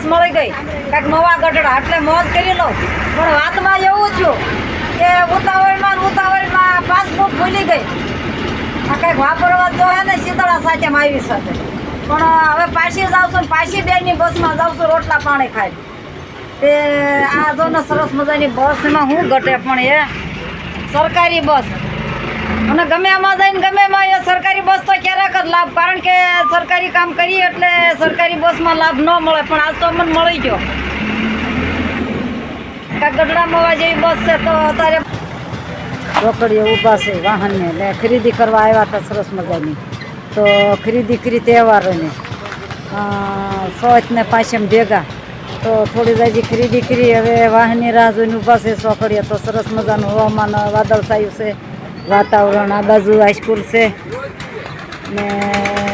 બસ મળી ગઈ. કાંઈક નવા ગઢડા. એટલે મોજ કરી લઉં. પણ વાતમાં એવું થયું કે ઉતાવળમાં ઉતાવળમાં પાસબુક ભૂલી ગઈ. આ કંઈક વાપરવા તો હે ને શીતળા સાચેમાં આવી સાથે. પણ હવે પાછી જાઉં ને પાછી બેની બસમાં જાઉં રોટલા પાણી ખાઈ તે આ જો ને સરસ મજાની બસમાં હું ઘટે પણ એ સરકારી બસ. અને ગમે એમાં જઈને ગમે એમાં એ સરકારી બસ તો ક્યારેક જ લાભ કારણ કે સરકારી કામ કરીએ એટલે સરકારી બસમાં લાભ ન મળે, પણ આજ તો અમને મળી ગયો. ગઢડા હોવા જેવી બસ છે તો અત્યારે રોકડીઓ ઊભા છે વાહનને. એટલે ખરીદી કરવા આવ્યા હતા સરસ મજાની. તો ખરીદી કરી તહેવારોની. સોચ ને પાંચમ ભેગા. તો થોડી જાજી ખરીદી કરી, હવે વાહનની રાહ જોઈને ઊભા છે સોકડીએ. તો સરસ મજાનું હવામાન વાદળછાયું છે. વાતાવરણ આ બાજુ હાઈસ્કૂલ છે. ને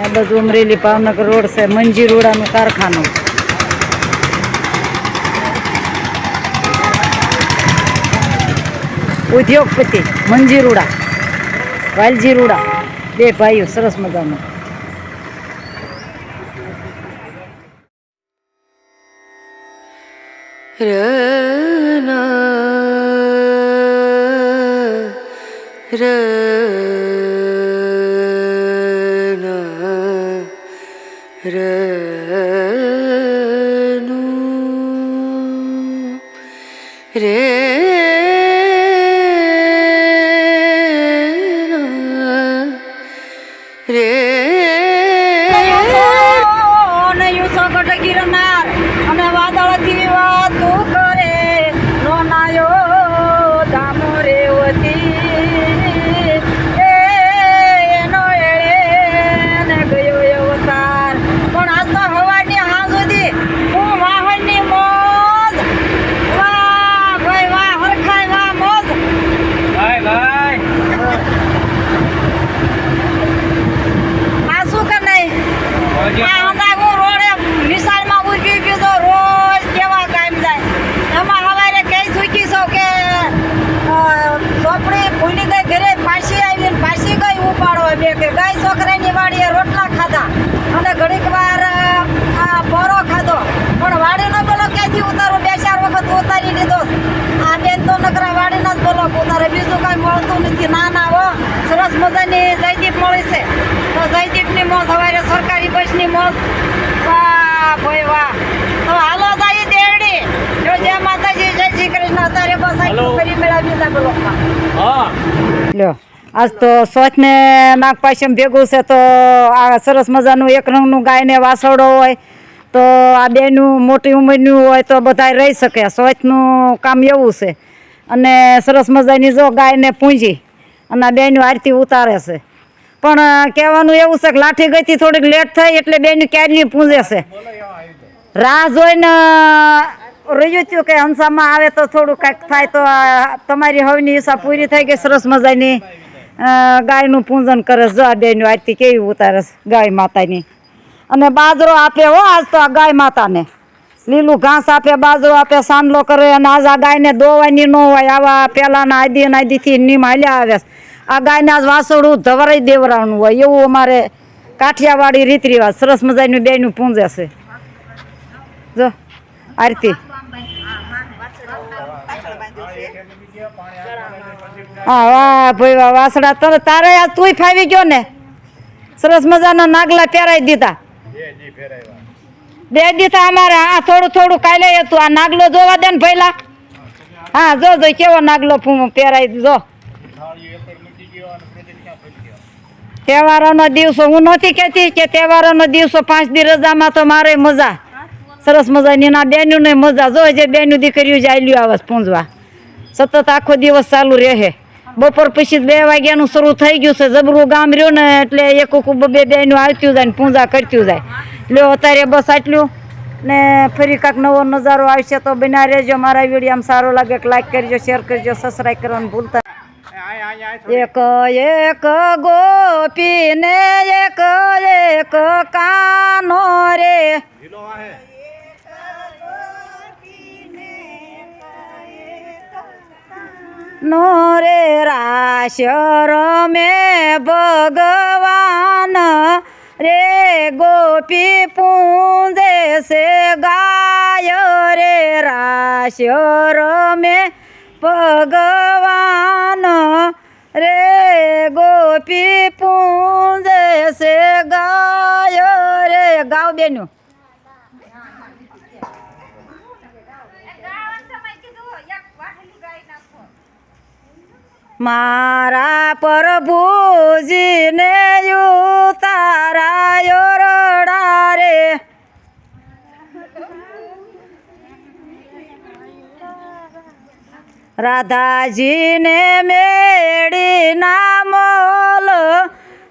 આ બધું અમરેલી ભાવનગર રોડ છે મંજી રોડાનું કારખાનું. ઉદ્યોગપતિ મંજીરુડા વાલજીરુડા બે ભાઈઓ સરસ મજાના Re મળતું નથી ના ના હો સરસ મજાની જયદીપ મળી છે. તો જયદીપની મોજ સવારે સરકારી બસની મોજ વાહ ભાઈ વાહ. તો હાલો જાય દેરડી જો જય માતાજી જય શ્રી કૃષ્ણ. અત્યારે બસ આટલું ફરી મેળવી દીધા બ્લોકમાં હા. લ્યો આજ તો સ્વચ્છને નાગપાશમ ભેગું છે તો આ સરસ મજાનું એક રંગનું ગાયને વાસળો હોય તો આ બેનું મોટી ઉંમરનું હોય તો બધા રહી શકે. સ્વચ્છનું કામ એવું છે. અને સરસ મજાની જો ગાયને પૂંજી અને બેનું આરતી ઉતારે છે પણ કહેવાનું એવું છે કે લાઠી ગઈથી થોડીક લેટ થઈ એટલે બેન ક્યારની પૂંજે છે રાહ જોઈને રહ્યું થયું કે હંસામાં આવે તો થોડું કાંઈક થાય તો તમારી હવની ઈચ્છા પૂરી થઈ ગઈ, સરસ મજાની ગાયનું પૂજન કરે છે. જો આ બેનું આરતી કેવી ઉતારે છે, ગાય માતાની અને બાજરો આપે હો, આજ તો આ ગાય માતાને લીલું ઘાસ આપે, બાજરો આપે, સાંડલો કરે અને આજ આ ગાયને દોવાની ન હોય, આવા પહેલાંના આદિ અને આદિથી નીમ હાલ્યા આવે. આ ગાયના વાસોડું ધવરાઈ દેવરાનું હોય, એવું અમારે કાઠિયાવાડી રીત રિવાજ, સરસ મજાનું બેનું પૂંજે છે જો, આરતી. હા, વાહ, ભાઈ, વાહ વાસડા તને તારે આ તુંય ફાવી ગયો ને? સરસ મજાના નાગલા પહેરાઈ દીધા. બે દીધા અમારે, આ થોડું થોડું કાલે હતું, આ નાગલો જોવા દે ને ભઈલા. હા, જો જો, કેવો નાગલો પહેરાઈ દીધો. તહેવારોનો દિવસો. હું નથી કહેતી કે તહેવારોનો દિવસો પાંચ દી રજામાં તો મારે મજા. સરસ મજાની. ના બેનું ને મજા. જો જે બેનું દીકરીઓ જ આલ્યું આવે પૂંજવા. સતત આખો દિવસ ચાલુ રહે. બપોર પછી બે વાગ્યાનું શરૂ થઈ ગયું છે. જબરું ગામ રહ્યું ને એટલે એક બે બેનું આવતું જાય ને પૂજા કરતું જાય. લ્યો, અત્યારે બસ આટલું. ને ફરી કાંક નવો નજારો આવશે તો બના રહેજો. મારા વીડિયો સારો લાગે લાઈક કરજો શેર કરજો સબસ્ક્રાઈબ કરવાનું ભૂલતા એક એક ગોપી ને એક એક કાનો રે. નો રે રાશ રમે ભગવાન. રે ગોપી પૂંજે છે ગાય ગાયો રે રાશ રમે ભગવાન રે ગોપી પૂંજે છે ગાય રે. ગાવ બેનું. મારા પ્રભુજીને યુ તારા રે રાધાજીને મેળી ના મોલ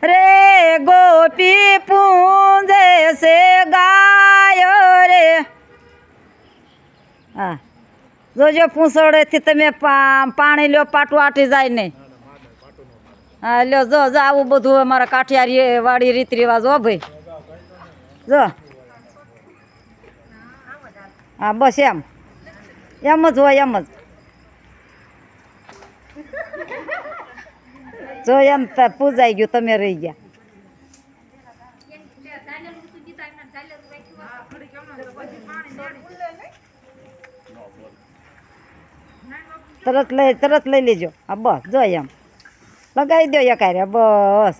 રે ગોપી પૂંજે છે ગાય રે. હા. જોજો પૂંછડેથી તમે પાણી લ્યો, પાટું આટી જાય નહીં. હા, લ્યો, જો જો, આવું બધું અમારા કાઠિયારી વાળી રીત રિવાજ હો ભાઈ. જો. હા, બસ એમ. એમ જ હોય, એમ જ. જો એમ પૂજાઈ ગયું, તમે રહી ગયા. તરત લઈ તરત લઈ લેજો. હા, બસ, જો એમ. લગાવી દો એકારે બસ.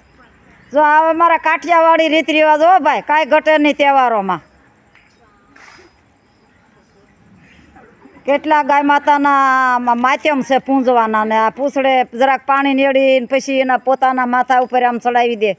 જો, હવે મારા કાઠિયાવાડી રીત રિવાજ હો ભાઈ, કાંઈ ઘટે નહીં તહેવારોમાં. કેટલા ગાય માતાના માધ્યમ છે પૂંજવાના ને આ પૂછડે જરાક પાણી નેડીને પછી એના પોતાના માથા ઉપર આમ ચડાવી દે.